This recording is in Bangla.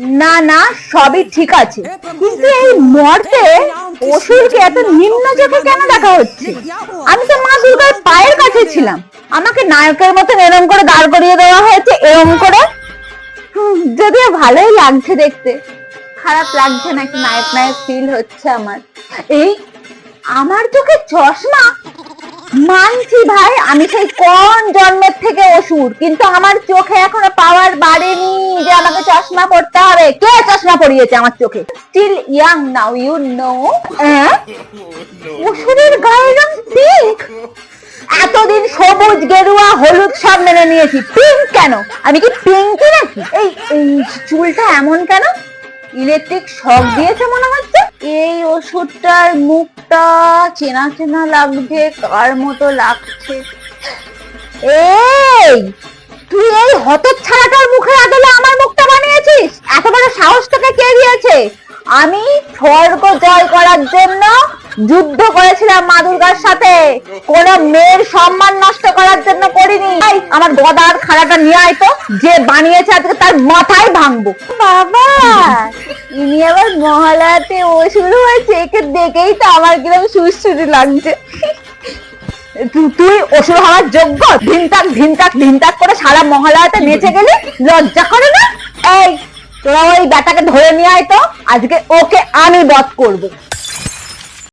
না না, সবই ঠিক আছে। কিন্তু এই মর্তে অসুরকে এত নিম্ন চোখে কেন দেখা হচ্ছে? আমি তো মা দুর্গার পায়ের কাছে ছিলাম। আমাকে নায়কের মতন এরম করে দাঁড় করিয়ে দেওয়া হয়েছে, এরম করে? যদিও ভালোই লাগছে দেখতে। খারাপ লাগছে নাকি নায়ক নায়ক ফিল হচ্ছে আমার। এই, আমার চোখে চশমা? মানছি ভাই, আমি সেই কোন জন্মের থেকে অসুর, কিন্তু আমার চোখে এখনও পাওয়ার বাড়েনি যে আমাকে চশমা পড়তে হবে। কে চশমা পরিয়েছে আমার চোখে? Still young now you know অসুরের গায়ের রং পিঙ্ক এতদিন সবুজ, গেরুয়া, হলুদ সব মেনে নিয়েছি। পিঙ্ক কেন? আমি কি পিঙ্কি নাকি? এই চুলটা এমন কেন? ইলেকট্রিক শক দিয়েছে মনে হচ্ছে। এই ওষুধটার মুখটা চেনা চেনা লাগছে কার মতো লাগছে এই, তুই এই হতচ্ছাড়াটার মুখে আদলে আমার মুখটা বানিয়েছিস? এত বড় সাহস তোকে কে দিয়েছে? আমি স্বর্গ জয় করার জন্য যুদ্ধ করেছিলাম মা দুর্গার সাথে। কোন মেয়ের সম্মান নষ্ট করার জন্য আমার গদার খাড়াটা নিয়ে আয় তো, যে বানিয়েছে আজকে তার মাথায় ভাঙবো। বাবা, ইনি আবার মহালয়াতে অসুর হয়েছে, একে দেখেই তো আমার কীরকম সুরসুরি লাগছে। তুই অসুর হওয়ার যোগ্য? ধিনতাক ধিনতাক ধিনতাক করে সারা মহালয়াতে নেচে গেলি? লজ্জা করে না? এই, তোরা ওই ব্যাটাকে ধরে নিয়ে আয় তো, আজকে ওকে আমি বধ করব।